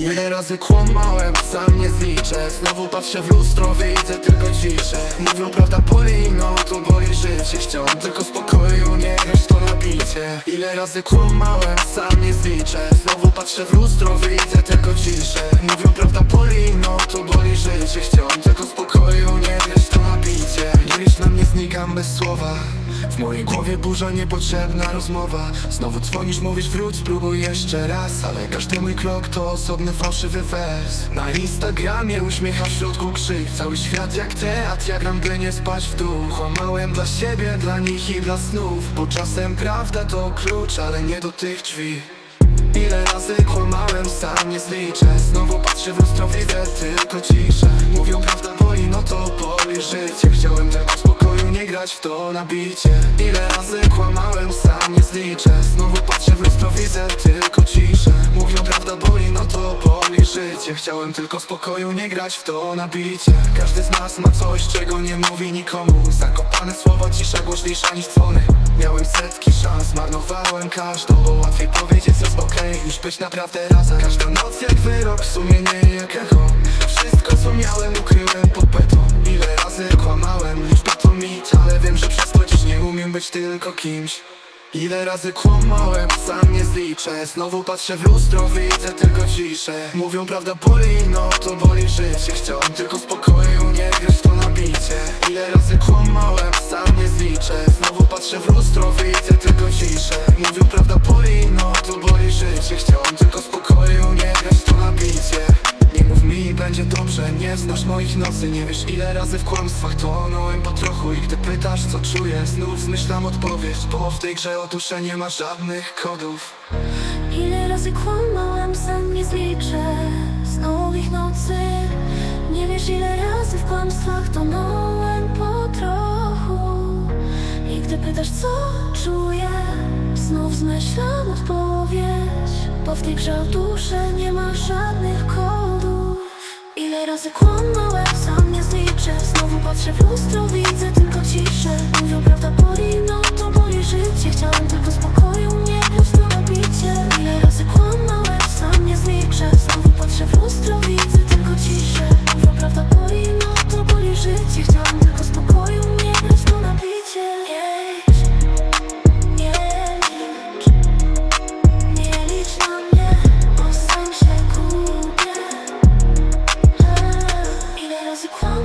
Ile razy kłamałem, sam nie zliczę. Znowu patrzę w lustro, widzę tylko ciszę. Mówią prawda boli, no to boli życie Chciałem tylko spokoju, nie grać to nabicie Ile razy kłamałem, sam nie zliczę. Znowu patrzę w lustro, widzę tylko ciszę. Mówią prawda boli, no to boli życie Chciałem tylko spokoju, nie grać licz na mnie, znikam bez słowa. W mojej głowie burza niepotrzebna rozmowa. Znowu dzwonisz, mówisz wróć, spróbuj jeszcze raz. Ale każdy mój krok to osobny fałszywy wers. Na Instagramie uśmiecha w środku krzyk. Cały świat jak teatr, ja gram by nie spać w dół. Kłamałem dla siebie, dla nich i dla snów. Bo czasem prawda to klucz, ale nie do tych drzwi. Ile razy kłamałem, sam nie zliczę. Znowu patrzę w lustro, widzę tylko ciszę. Mówią prawda boli, no to grać w to nabicie. Ile razy kłamałem, sam nie zliczę. Znowu patrzę w lustro, widzę tylko ciszę. Mówią prawda boli, no to boli życie Chciałem tylko spokoju, nie grać w to nabicie. Każdy z nas ma coś, czego nie mówi nikomu. Zakopane słowa, cisza głośniejsza niż dzwony. Miałem setki szans, marnowałem każdą. Bo łatwiej powiedzieć jest okej, niż być naprawdę razem. Każda noc jak wyrok, sumienie jak echo. Wszystko co miałem ukryłem pod beton Ile razy kłamałem, Ale wiem, że przez to dziś nie umiem być tylko kimś. Ile razy kłamałem, sam nie zliczę. Znowu patrzę w lustro, widzę tylko ciszę. Mówią prawda boli, no to boli życie. Chciałem tylko spokoju, nie grać to nabicie nie znasz moich nocy Nie wiesz ile razy w kłamstwach tonąłem po trochu. I gdy pytasz co czuję, znów zmyślam odpowiedź Bo w tej grze o duszę nie ma żadnych kodów. Ile razy kłamałem, sam nie zliczę Znowu ich nocy. Nie wiesz ile razy w kłamstwach tonąłem po trochu. I gdy pytasz co czuję Znów zmyślam odpowiedź Bo w tej grze o duszę nie Ile razy kłamałem, sam nie zliczę Znowu patrzę w was a quality.